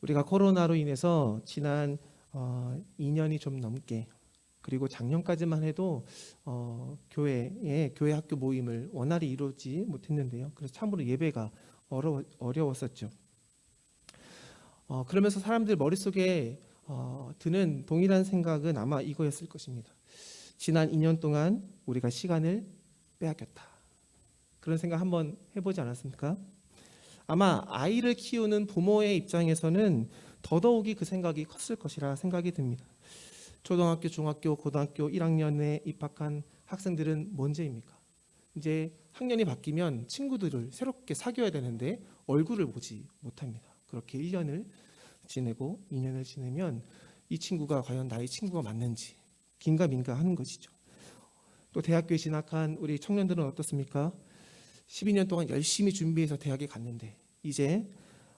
우리가 코로나로 인해서 지난 어, 2년이 좀 넘게 그리고 작년까지만 해도 어, 교회에 교회 학교 모임을 원활히 이루지 못했는데요. 그래서 참으로 예배가 어려 어려웠었죠. 어, 그러면서 사람들 머릿속에 어, 드는 동일한 생각은 아마 이거였을 것입니다. 지난 2년 동안 우리가 시간을 빼앗겼다. 그런 생각 한번 해보지 않았습니까? 아마 아이를 키우는 부모의 입장에서는 더더욱이 그 생각이 컸을 것이라 생각이 듭니다. 초등학교, 중학교, 고등학교 1학년에 입학한 학생들은 뭔죄입니까? 이제 학년이 바뀌면 친구들을 새롭게 사귀어야 되는데 얼굴을 보지 못합니다. 그렇게 1년을 지내고 2년을 지내면 이 친구가 과연 나의 친구가 맞는지 긴가민가 하는 것이죠. 또 대학교에 진학한 우리 청년들은 어떻습니까? 12년 동안 열심히 준비해서 대학에 갔는데 이제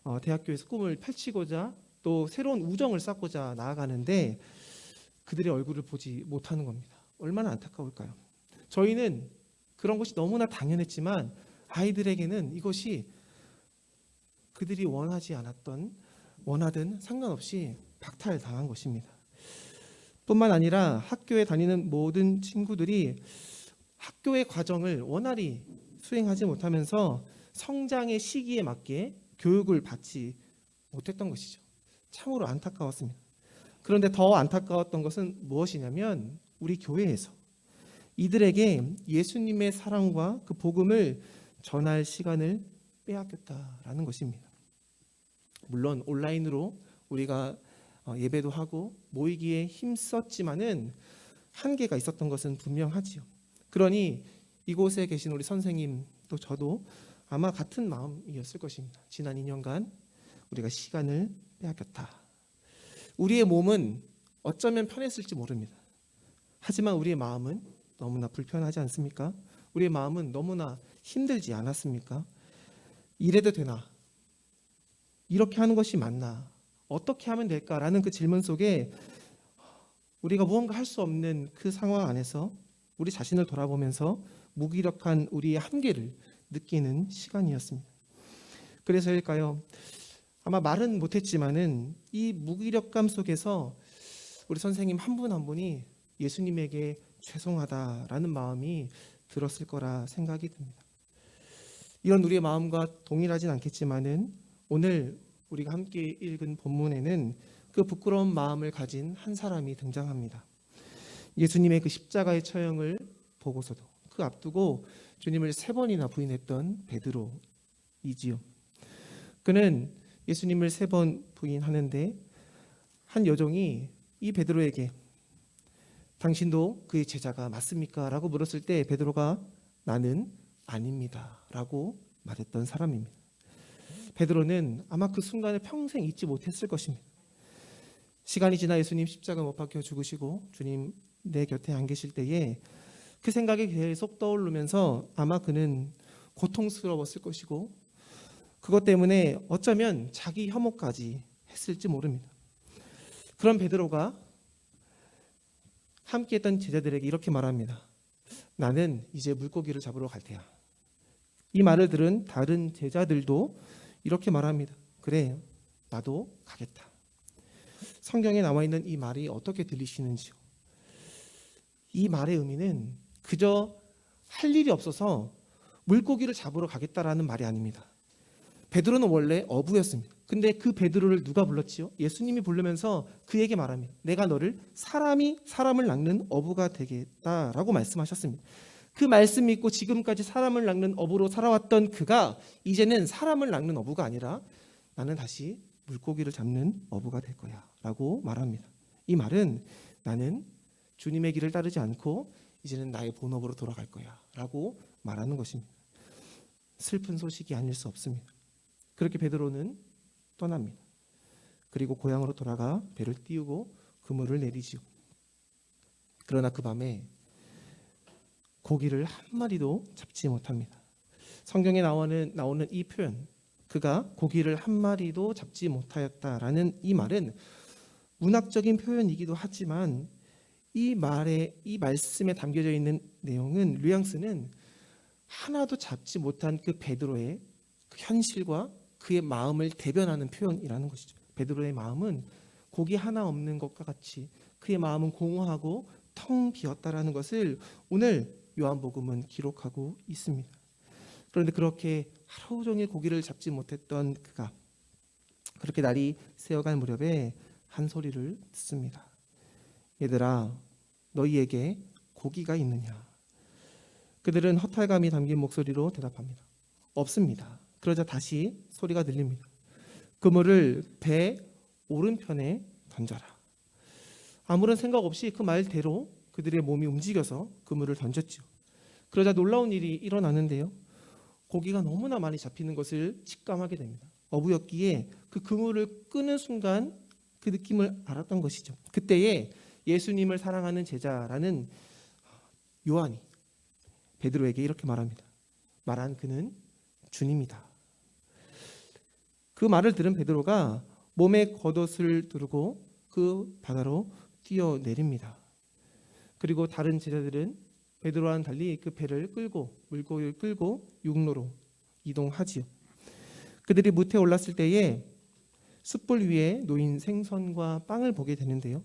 어, 대학교에서 꿈을 펼치고자 또 새로운 우정을 쌓고자 나아가는데 그들의 얼굴을 보지 못하는 겁니다. 얼마나 안타까울까요? 저희는 그런 것이 너무나 당연했지만 아이들에게는 이것이 그들이 원하지 않았던 원하든 상관없이 박탈당한 것입니다. 뿐만 아니라 학교에 다니는 모든 친구들이 학교의 과정을 원활히 수행하지 못하면서 성장의 시기에 맞게 교육을 받지 못했던 것이죠. 참으로 안타까웠습니다. 그런데 더 안타까웠던 것은 무엇이냐면 우리 교회에서 이들에게 예수님의 사랑과 그 복음을 전할 시간을 빼앗겼다라는 것입니다. 물론 온라인으로 우리가 어, 예배도 하고 모이기에 힘썼지만은 한계가 있었던 것은 분명하지요. 그러니 이곳에 계신 우리 선생님 또 저도 아마 같은 마음이었을 것입니다. 지난 2년간 우리가 시간을 빼앗겼다. 우리의 몸은 어쩌면 편했을지 모릅니다. 하지만 우리의 마음은 너무나 불편하지 않습니까? 우리의 마음은 너무나 힘들지 않았습니까? 이래도 되나? 이렇게 하는 것이 맞나? 어떻게 하면 될까라는 그 질문 속에 우리가 무언가 할 수 없는 그 상황 안에서 우리 자신을 돌아보면서 무기력한 우리의 한계를 느끼는 시간이었습니다. 그래서일까요? 아마 말은 못했지만은 이 무기력감 속에서 우리 선생님 한분한 분이 예수님에게 죄송하다라는 마음이 들었을 거라 생각이 듭니다. 이런 우리의 마음과 동일하진 않겠지만은 오늘 우리가 함께 읽은 본문에는 그 부끄러운 마음을 가진 한 사람이 등장합니다. 예수님의 그 십자가의 처형을 보고서도 그 앞두고 주님을 세 번이나 부인했던 베드로이지요. 그는 예수님을 세 번 부인하는데 한 여종이 이 베드로에게 당신도 그의 제자가 맞습니까? 라고 물었을 때 베드로가 나는 아닙니다. 라고 말했던 사람입니다. 베드로는 아마 그 순간을 평생 잊지 못했을 것입니다. 시간이 지나 예수님 십자가 못 박혀 죽으시고 주님 내 곁에 안 계실 때에 그 생각이 계속 떠오르면서 아마 그는 고통스러웠을 것이고 그것 때문에 어쩌면 자기 혐오까지 했을지 모릅니다. 그런 베드로가 함께했던 제자들에게 이렇게 말합니다. 나는 이제 물고기를 잡으러 갈 테야. 이 말을 들은 다른 제자들도 이렇게 말합니다. 그래, 나도 가겠다. 성경에 나와 있는 이 말이 어떻게 들리시는지요? 이 말의 의미는 그저 할 일이 없어서 물고기를 잡으러 가겠다라는 말이 아닙니다. 베드로는 원래 어부였습니다. 근데 그 베드로를 누가 불렀지요? 예수님이 부르면서 그에게 말합니다. 내가 너를 사람이 사람을 낚는 어부가 되겠다라고 말씀하셨습니다. 그 말씀 믿고 지금까지 사람을 낚는 어부로 살아왔던 그가 이제는 사람을 낚는 어부가 아니라 나는 다시 물고기를 잡는 어부가 될 거야라고 말합니다. 이 말은 나는 주님의 길을 따르지 않고 이제는 나의 본업으로 돌아갈 거야 라고 말하는 것입니다. 슬픈 소식이 아닐 수 없습니다. 그렇게 베드로는 떠납니다. 그리고 고향으로 돌아가 배를 띄우고 그물을 내리지요. 그러나 그 밤에 고기를 한 마리도 잡지 못합니다. 성경에 나오는 나오는 이 표현, 그가 고기를 한 마리도 잡지 못하였다라는 이 말은 문학적인 표현이기도 하지만 이 말에 이 말씀에 담겨져 있는 내용은 뉘앙스는 하나도 잡지 못한 그 베드로의 그 현실과 그의 마음을 대변하는 표현이라는 것이죠. 베드로의 마음은 고기 하나 없는 것과 같이 그의 마음은 공허하고 텅 비었다라는 것을 오늘 요한복음은 기록하고 있습니다. 그런데 그렇게 하루 종일 고기를 잡지 못했던 그가 그렇게 날이 새어갈 무렵에 한 소리를 듣습니다. 얘들아, 너희에게 고기가 있느냐? 그들은 허탈감이 담긴 목소리로 대답합니다. 없습니다. 그러자 다시 소리가 들립니다. 그물을 배 오른편에 던져라. 아무런 생각 없이 그 말대로 그들의 몸이 움직여서 그물을 던졌죠. 그러자 놀라운 일이 일어나는데요. 고기가 너무나 많이 잡히는 것을 직감하게 됩니다. 어부였기에 그 그물을 끄는 순간 그 느낌을 알았던 것이죠. 그때에 예수님을 사랑하는 제자라는 요한이 베드로에게 이렇게 말합니다. 말한 그는 주님이다. 그 말을 들은 베드로가 몸에 겉옷을 두르고 그 바다로 뛰어내립니다. 그리고 다른 제자들은 베드로와는 달리 그 배를 끌고 물고기를 끌고 육로로 이동하지요. 그들이 무태 올랐을 때에 숯불 위에 놓인 생선과 빵을 보게 되는데요.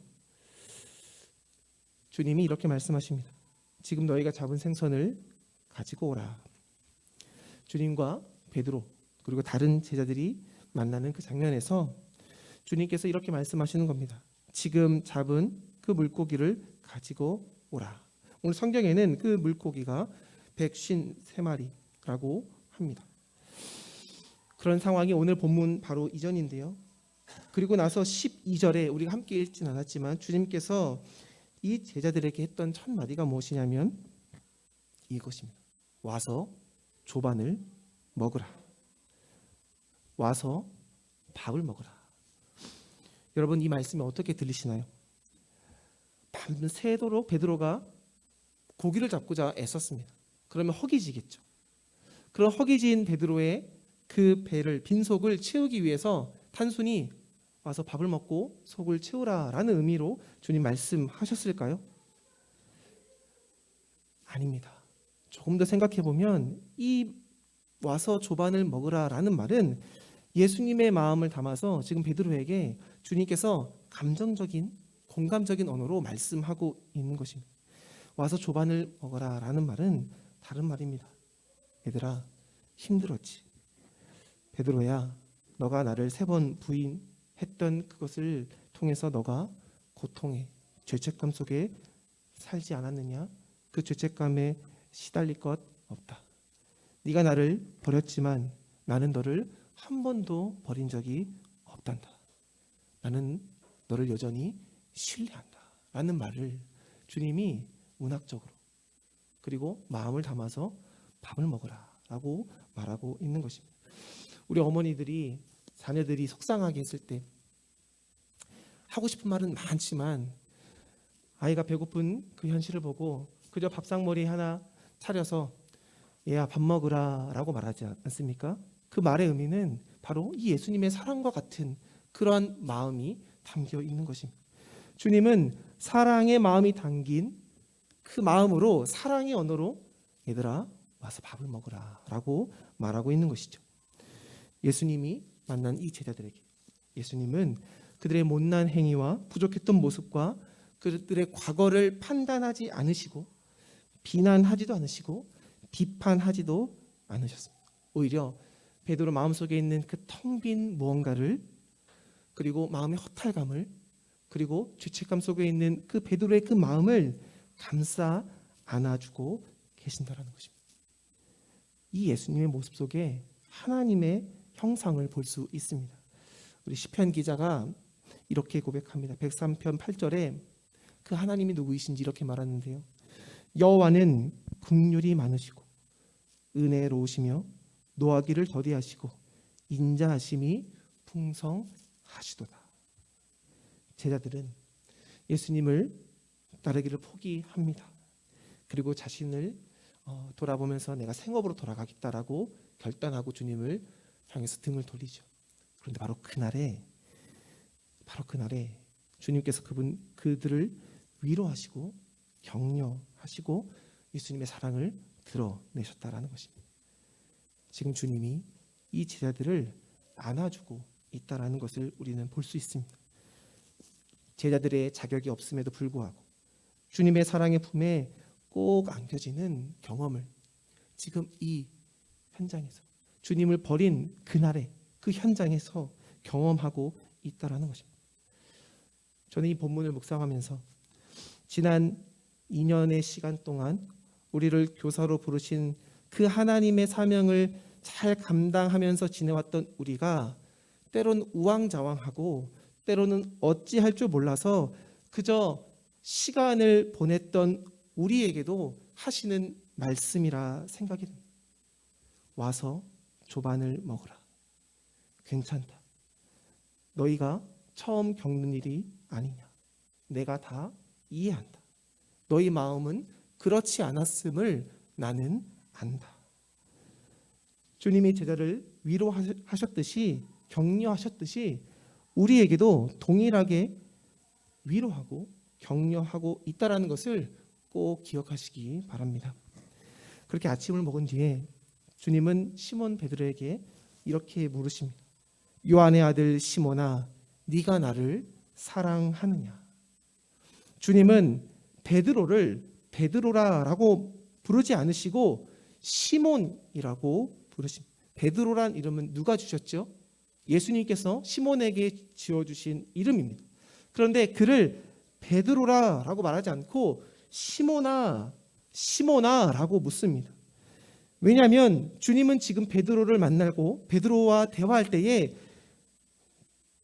주님이 이렇게 말씀하십니다. 지금 너희가 잡은 생선을 가지고 오라. 주님과 베드로 그리고 다른 제자들이 만나는 그 장면에서 주님께서 이렇게 말씀하시는 겁니다. 지금 잡은 그 물고기를 가지고 오라. 오늘 성경에는 그 물고기가 백신 세 마리라고 합니다. 그런 상황이 오늘 본문 바로 이전인데요. 그리고 나서 12절에 우리가 함께 읽진 않았지만 주님께서 이 제자들에게 했던 첫 마디가 무엇이냐면 이것입니다. 와서 조반을 먹으라. 와서 밥을 먹으라. 여러분 이 말씀이 어떻게 들리시나요? 밤새도록 베드로가 고기를 잡고자 애썼습니다. 그러면 허기지겠죠. 그런 허기진 베드로의 그 배를 빈 속을 채우기 위해서 단순히 와서 밥을 먹고 속을 채우라라는 의미로 주님 말씀하셨을까요? 아닙니다. 조금 더 생각해 보면 이 와서 조반을 먹으라라는 말은 예수님의 마음을 담아서 지금 베드로에게 주님께서 감정적인 공감적인 언어로 말씀하고 있는 것입니다. 와서 조반을 먹어라라는 말은 다른 말입니다. 얘들아 힘들었지. 베드로야 너가 나를 세 번 부인 했던 그것을 통해서 너가 고통에 죄책감 속에 살지 않았느냐? 그 죄책감에 시달릴 것 없다. 네가 나를 버렸지만 나는 너를 한 번도 버린 적이 없단다. 나는 너를 여전히 신뢰한다. 라는 말을 주님이 문학적으로 그리고 마음을 담아서 밥을 먹으라 라고 말하고 있는 것입니다. 우리 어머니들이 자녀들이 속상하게 했을 때 하고 싶은 말은 많지만 아이가 배고픈 그 현실을 보고 그저 밥상머리 하나 차려서 얘야 밥 먹으라 라고 말하지 않습니까? 그 말의 의미는 바로 이 예수님의 사랑과 같은 그러한 마음이 담겨 있는 것입니다. 주님은 사랑의 마음이 담긴 그 마음으로 사랑의 언어로 얘들아 와서 밥을 먹으라라고 말하고 있는 것이죠. 예수님이 만난 이 제자들에게 예수님은 그들의 못난 행위와 부족했던 모습과 그들의 과거를 판단하지 않으시고 비난하지도 않으시고 비판하지도 않으셨습니다. 오히려 베드로 마음속에 있는 그 텅 빈 무언가를 그리고 마음의 허탈감을 그리고 죄책감 속에 있는 그 베드로의 그 마음을 감싸 안아주고 계신다라는 것입니다. 이 예수님의 모습 속에 하나님의 형상을 볼 수 있습니다. 우리 시편 기자가 이렇게 고백합니다. 103편 8절에 그 하나님이 누구이신지 이렇게 말하는데요. 여호와는 긍휼이 많으시고 은혜로우시며 노하기를 더디하시고 인자하심이 풍성하시도다. 제자들은 예수님을 따르기를 포기합니다. 그리고 자신을 어, 돌아보면서 내가 생업으로 돌아가겠다라고 결단하고 주님을 향해서 등을 돌리죠. 그런데 바로 그날에 바로 그날에 주님께서 그분 그들을 위로하시고 격려하시고 예수님의 사랑을 드러내셨다라는 것입니다. 지금 주님이 이 제자들을 안아주고 있다라는 것을 우리는 볼 수 있습니다. 제자들의 자격이 없음에도 불구하고 주님의 사랑의 품에 꼭 안겨지는 경험을 지금 이 현장에서 주님을 버린 그날의 그 현장에서 경험하고 있다라는 것입니다. 저는 이 본문을 묵상하면서 지난 2년의 시간 동안 우리를 교사로 부르신 그 하나님의 사명을 잘 감당하면서 지내왔던 우리가 때론 우왕좌왕하고 때로는 어찌할 줄 몰라서 그저 시간을 보냈던 우리에게도 하시는 말씀이라 생각이 듭니다. 와서 조반을 먹으라. 괜찮다. 너희가 처음 겪는 일이 아니냐. 내가 다 이해한다. 너희 마음은 그렇지 않았음을 나는 안다. 주님이 제자를 위로하셨듯이 격려하셨듯이 우리에게도 동일하게 위로하고 격려하고 있다라는 것을 꼭 기억하시기 바랍니다. 그렇게 아침을 먹은 뒤에 주님은 시몬 베드로에게 이렇게 물으십니다. 요한의 아들 시몬아, 네가 나를 사랑하느냐? 주님은 베드로를 베드로라라고 부르지 않으시고 시몬이라고 부르십니다. 베드로란 이름은 누가 주셨죠? 예수님께서 시몬에게 지어 주신 이름입니다. 그런데 그를 베드로라라고 말하지 않고 시몬아 시몬아라고 묻습니다. 왜냐하면 주님은 지금 베드로를 만나고 베드로와 대화할 때에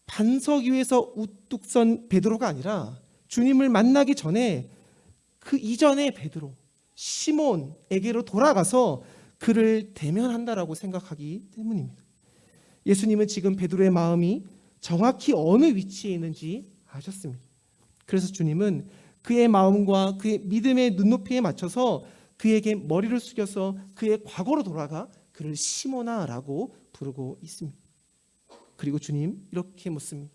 반석 위에서 우뚝 선 베드로가 아니라 주님을 만나기 전에 그 이전의 베드로 시몬에게로 돌아가서 그를 대면한다라고 생각하기 때문입니다. 예수님은 지금 베드로의 마음이 정확히 어느 위치에 있는지 아셨습니다. 그래서 주님은 그의 마음과 그의 믿음의 눈높이에 맞춰서 그에게 머리를 숙여서 그의 과거로 돌아가 그를 시모나라고 부르고 있습니다. 그리고 주님 이렇게 묻습니다.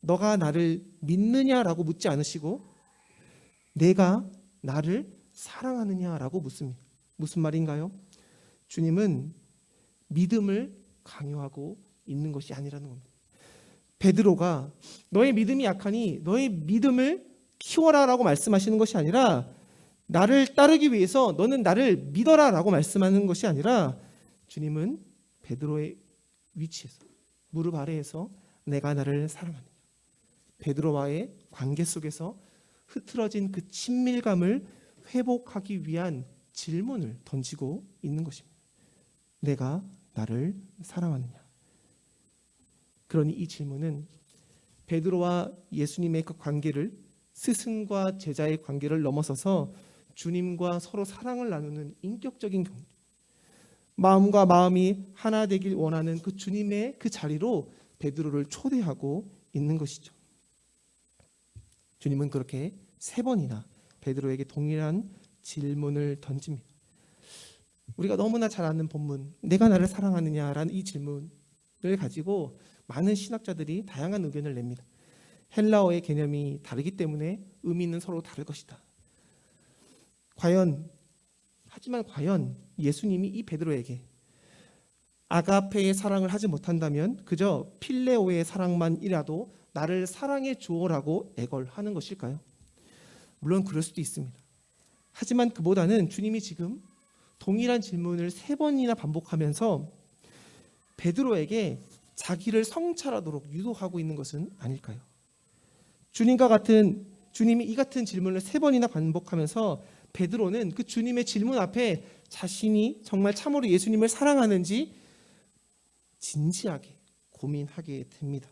너가 나를 믿느냐라고 묻지 않으시고 내가 나를 사랑하느냐라고 묻습니다. 무슨 말인가요? 주님은 믿음을 강요하고 있는 것이 아니라는 겁니다. 베드로가 너의 믿음이 약하니 너의 믿음을 키워라라고 말씀하시는 것이 아니라 나를 따르기 위해서 너는 나를 믿어라라고 말씀하는 것이 아니라 주님은 베드로의 위치에서 무릎 아래에서 내가 나를 사랑하느냐 베드로와의 관계 속에서 흐트러진 그 친밀감을 회복하기 위한 질문을 던지고 있는 것입니다. 내가 나를 사랑하느냐? 그러니 이 질문은 베드로와 예수님의 그 관계를 스승과 제자의 관계를 넘어서서 주님과 서로 사랑을 나누는 인격적인 관계. 마음과 마음이 하나 되길 원하는 그 주님의 그 자리로 베드로를 초대하고 있는 것이죠. 주님은 그렇게 세 번이나 베드로에게 동일한 질문을 던집니다. 우리가 너무나 잘 아는 본문, 내가 나를 사랑하느냐라는 이 질문을 가지고 많은 신학자들이 다양한 의견을 냅니다. 헬라어의 개념이 다르기 때문에 의미는 서로 다를 것이다. 과연 하지만 과연 예수님이 이 베드로에게 아가페의 사랑을 하지 못한다면 그저 필레오의 사랑만이라도 나를 사랑해 주어라고 애걸하는 것일까요? 물론 그럴 수도 있습니다. 하지만 그보다는 주님이 지금 동일한 질문을 세 번이나 반복하면서 베드로에게 자기를 성찰하도록 유도하고 있는 것은 아닐까요? 주님과 같은 주님이 이 같은 질문을 세 번이나 반복하면서 베드로는 그 주님의 질문 앞에 자신이 정말 참으로 예수님을 사랑하는지 진지하게 고민하게 됩니다.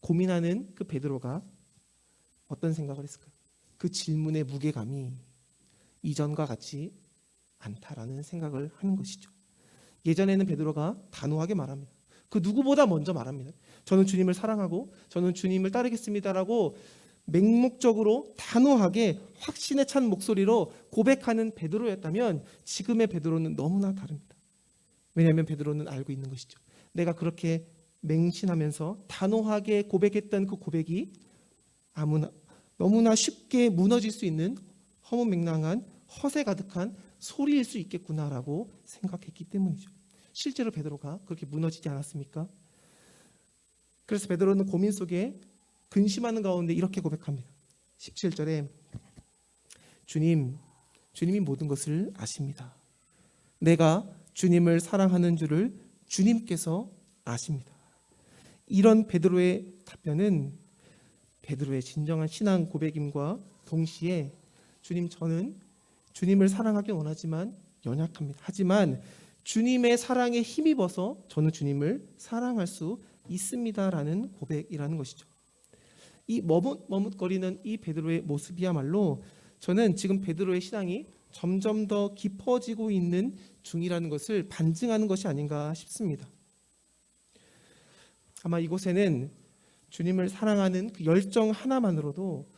고민하는 그 베드로가 어떤 생각을 했을까요? 그 질문의 무게감이 이전과 같이 않다라는 생각을 하는 것이죠. 예전에는 베드로가 단호하게 말합니다. 그 누구보다 먼저 말합니다. 저는 주님을 사랑하고 저는 주님을 따르겠습니다라고 맹목적으로 단호하게 확신에 찬 목소리로 고백하는 베드로였다면 지금의 베드로는 너무나 다릅니다. 왜냐하면 베드로는 알고 있는 것이죠. 내가 그렇게 맹신하면서 단호하게 고백했던 그 고백이 아무나 너무나 쉽게 무너질 수 있는 허무맹랑한 허세 가득한 소리일 수 있겠구나라고 생각했기 때문이죠. 실제로 베드로가 그렇게 무너지지 않았습니까? 그래서 베드로는 고민 속에 근심하는 가운데 이렇게 고백합니다. 17절에 주님, 주님이 모든 것을 아십니다. 내가 주님을 사랑하는 줄을 주님께서 아십니다. 이런 베드로의 답변은 베드로의 진정한 신앙 고백임과 동시에 주님 저는 주님을 사랑하기 원하지만 연약합니다. 하지만 주님의 사랑에 힘입어서 저는 주님을 사랑할 수 있습니다라는 고백이라는 것이죠. 이 머뭇 머뭇거리는 이 베드로의 모습이야말로 저는 지금 베드로의 신앙이 점점 더 깊어지고 있는 중이라는 것을 반증하는 것이 아닌가 싶습니다. 아마 이곳에는 주님을 사랑하는 그 열정 하나만으로도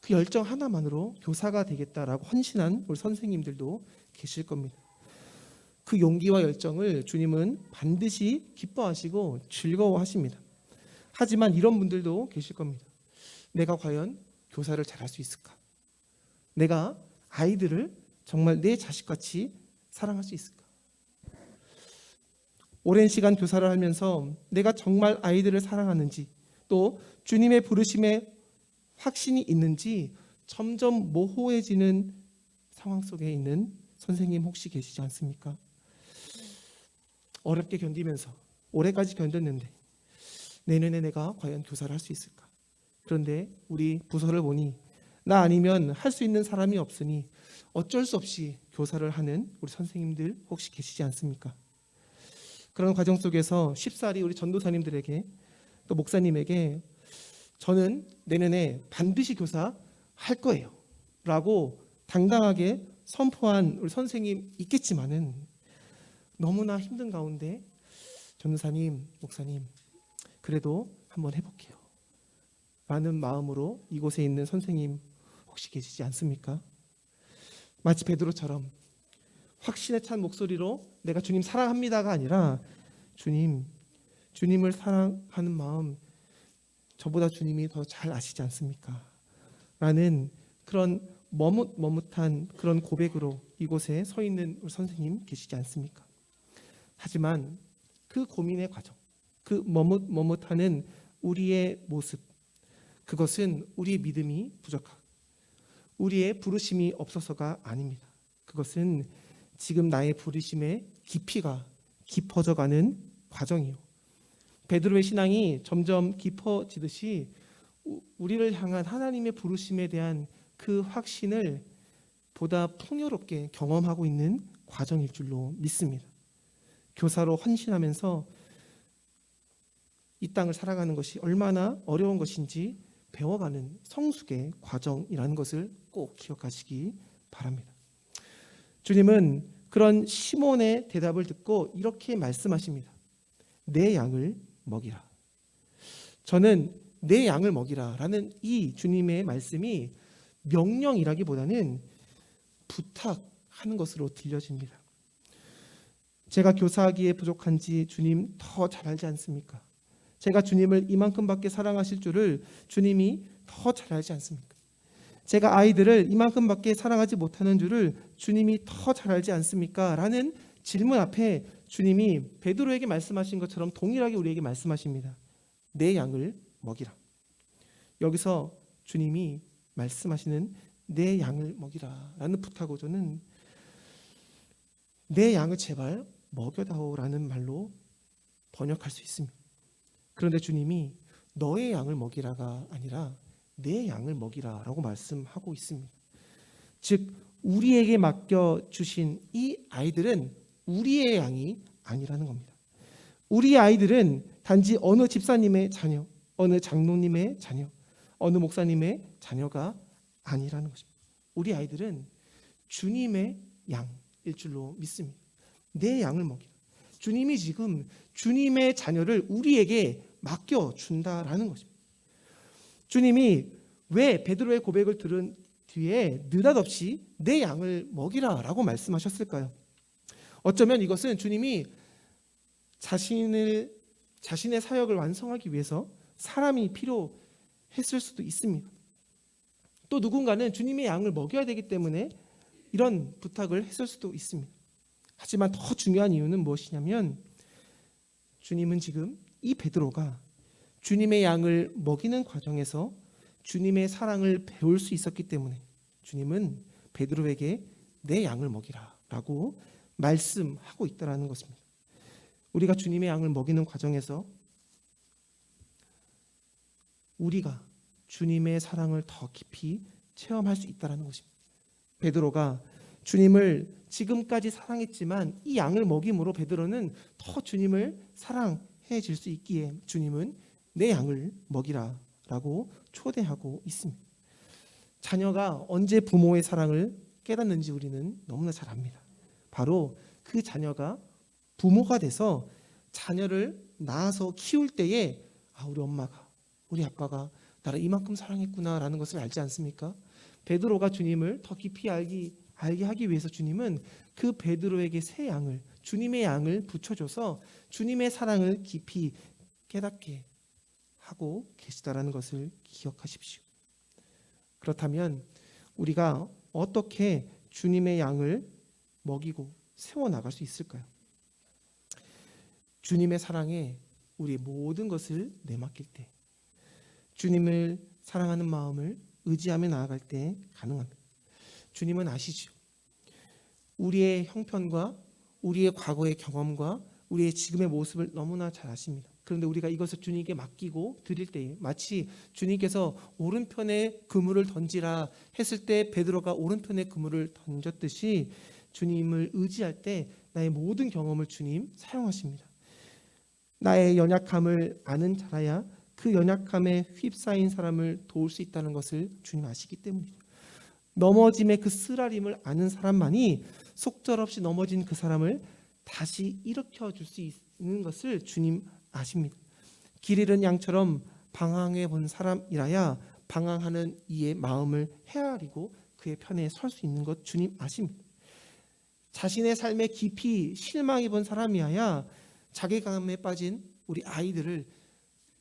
그 열정 하나만으로 교사가 되겠다라고 헌신한 우리 선생님들도 계실 겁니다. 그 용기와 열정을 주님은 반드시 기뻐하시고 즐거워하십니다. 하지만 이런 분들도 계실 겁니다. 내가 과연 교사를 잘할 수 있을까? 내가 아이들을 정말 내 자식같이 사랑할 수 있을까? 오랜 시간 교사를 하면서 내가 정말 아이들을 사랑하는지 또 주님의 부르심에 확신이 있는지 점점 모호해지는 상황 속에 있는 선생님 혹시 계시지 않습니까? 어렵게 견디면서 올해까지 견뎠는데 내년에 내가 과연 교사를 할 수 있을까? 그런데 우리 부서를 보니 나 아니면 할 수 있는 사람이 없으니 어쩔 수 없이 교사를 하는 우리 선생님들 혹시 계시지 않습니까? 그런 과정 속에서 쉽사리 우리 전도사님들에게 또 목사님에게 저는 내년에 반드시 교사 할 거예요. 라고 당당하게 선포한 우리 선생님 있겠지만은 너무나 힘든 가운데 전도사님, 목사님 그래도 한번 해볼게요. 라는 마음으로 이곳에 있는 선생님 혹시 계시지 않습니까? 마치 베드로처럼 확신에 찬 목소리로 내가 주님 사랑합니다가 아니라 주님, 주님을 사랑하는 마음 저보다 주님이 더 잘 아시지 않습니까? 라는 그런 머뭇머뭇한 그런 고백으로 이곳에 서 있는 우리 선생님 계시지 않습니까? 하지만 그 고민의 과정, 그 머뭇머뭇하는 우리의 모습, 그것은 우리의 믿음이 부족하고 우리의 부르심이 없어서가 아닙니다. 그것은 지금 나의 부르심의 깊이가 깊어져가는 과정이요. 베드로의 신앙이 점점 깊어지듯이 우- 우리를 향한 하나님의 부르심에 대한 그 확신을 보다 풍요롭게 경험하고 있는 과정일 줄로 믿습니다. 교사로 헌신하면서 이 땅을 살아가는 것이 얼마나 어려운 것인지 배워가는 성숙의 과정이라는 것을 꼭 기억하시기 바랍니다. 주님은 그런 시몬의 대답을 듣고 이렇게 말씀하십니다. 내 양을 먹이라. 저는 내 양을 먹이라라는 이 주님의 말씀이 명령이라기보다는 부탁하는 것으로 들려집니다. 제가 교사하기에 부족한지 주님 더 잘 알지 않습니까? 제가 주님을 이만큼밖에 사랑하실 줄을 주님이 더 잘 알지 않습니까? 제가 아이들을 이만큼밖에 사랑하지 못하는 줄을 주님이 더 잘 알지 않습니까? 라는 질문 앞에 주님이 베드로에게 말씀하신 것처럼 동일하게 우리에게 말씀하십니다. 내 양을 먹이라. 여기서 주님이 말씀하시는 내 양을 먹이라라는 부탁어조는 내 양을 제발 먹여다오라는 말로 번역할 수 있습니다. 그런데 주님이 너의 양을 먹이라가 아니라 내 양을 먹이라라고 말씀하고 있습니다. 즉 우리에게 맡겨 주신 이 아이들은 우리의 양이 아니라는 겁니다. 우리 아이들은 단지 어느 집사님의 자녀, 어느 장로님의 자녀, 어느 목사님의 자녀가 아니라는 것입니다. 우리 아이들은 주님의 양일 줄로 믿습니다. 내 양을 먹이라. 주님이 지금 주님의 자녀를 우리에게 맡겨 준다라는 것입니다. 주님이 왜 베드로의 고백을 들은 뒤에 느닷없이 내 양을 먹이라 라고 말씀하셨을까요? 어쩌면 이것은 주님이 자신을 자신의 사역을 완성하기 위해서 사람이 필요했을 수도 있습니다. 또 누군가는 주님의 양을 먹여야 되기 때문에 이런 부탁을 했을 수도 있습니다. 하지만 더 중요한 이유는 무엇이냐면 주님은 지금 이 베드로가 주님의 양을 먹이는 과정에서 주님의 사랑을 배울 수 있었기 때문에 주님은 베드로에게 내 양을 먹이라라고 말씀하고 있다라는 것입니다. 우리가 주님의 양을 먹이는 과정에서 우리가 주님의 사랑을 더 깊이 체험할 수 있다라는 것입니다. 베드로가 주님을 지금까지 사랑했지만 이 양을 먹임으로 베드로는 더 주님을 사랑 해질 수 있기에 주님은 내 양을 먹이라라고 초대하고 있습니다. 자녀가 언제 부모의 사랑을 깨닫는지 우리는 너무나 잘 압니다. 바로 그 자녀가 부모가 돼서 자녀를 낳아서 키울 때에 아 우리 엄마가 우리 아빠가 나를 이만큼 사랑했구나라는 것을 알지 않습니까? 베드로가 주님을 더 깊이 알기 알게 하기 위해서 주님은 그 베드로에게 새 양을 주님의 양을 붙여줘서 주님의 사랑을 깊이 깨닫게 하고 계시다라는 것을 기억하십시오. 그렇다면 우리가 어떻게 주님의 양을 먹이고 세워 나갈 수 있을까요? 주님의 사랑에 우리의 모든 것을 내맡길 때 주님을 사랑하는 마음을 의지하며 나아갈 때 가능합니다. 주님은 아시죠. 우리의 형편과 우리의 과거의 경험과 우리의 지금의 모습을 너무나 잘 아십니다. 그런데 우리가 이것을 주님께 맡기고 드릴 때에 마치 주님께서 오른편에 그물을 던지라 했을 때 베드로가 오른편에 그물을 던졌듯이 주님을 의지할 때 나의 모든 경험을 주님 사용하십니다. 나의 연약함을 아는 자라야 그 연약함에 휩싸인 사람을 도울 수 있다는 것을 주님 아시기 때문이죠. 넘어짐의 그 쓰라림을 아는 사람만이 속절없이 넘어진 그 사람을 다시 일으켜 줄 수 있는 것을 주님 아십니다. 길 잃은 양처럼 방황해 본 사람이라야 방황하는 이의 마음을 헤아리고 그의 편에 설 수 있는 것 주님 아십니다. 자신의 삶에 깊이 실망해 본 사람이야야 자괴감에 빠진 우리 아이들을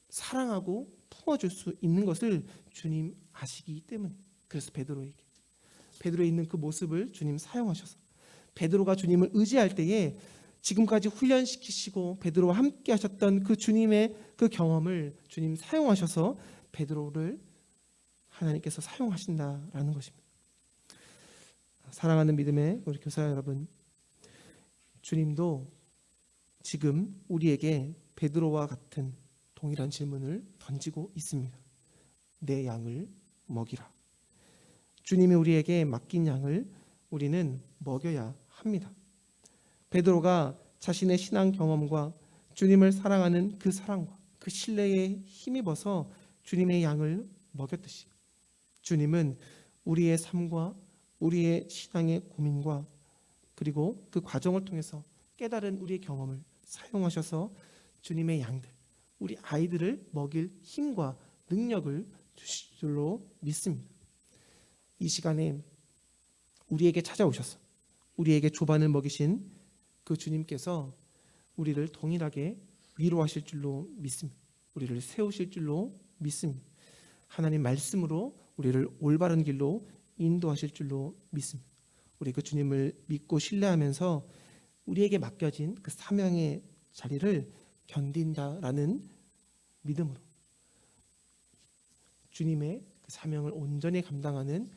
사랑하고 품어줄 수 있는 것을 주님 아시기 때문에 그래서 베드로에게 베드로에 있는 그 모습을 주님 사용하셔서 베드로가 주님을 의지할 때에 지금까지 훈련시키시고 베드로와 함께 하셨던 그 주님의 그 경험을 주님 사용하셔서 베드로를 하나님께서 사용하신다라는 것입니다. 사랑하는 믿음의 우리 교사 여러분, 주님도 지금 우리에게 베드로와 같은 동일한 질문을 던지고 있습니다. 내 양을 먹이라. 주님이 우리에게 맡긴 양을 우리는 먹여야 합니다. 베드로가 자신의 신앙 경험과 주님을 사랑하는 그 사랑과 그 신뢰에 힘입어서 주님의 양을 먹였듯이 주님은 우리의 삶과 우리의 신앙의 고민과 그리고 그 과정을 통해서 깨달은 우리의 경험을 사용하셔서 주님의 양들, 우리 아이들을 먹일 힘과 능력을 주실 줄로 믿습니다. 이 시간에 우리에게 찾아오셔서 우리에게 조반을 먹이신 그 주님께서 우리를 동일하게 위로하실 줄로 믿습니다. 우리를 세우실 줄로 믿습니다. 하나님 말씀으로 우리를 올바른 길로 인도하실 줄로 믿습니다. 우리 그 주님을 믿고 신뢰하면서 우리에게 맡겨진 그 사명의 자리를 견딘다라는 믿음으로 주님의 그 사명을 온전히 감당하는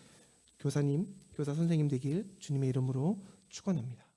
교사님, 교사 선생님 되길 주님의 이름으로 축원합니다.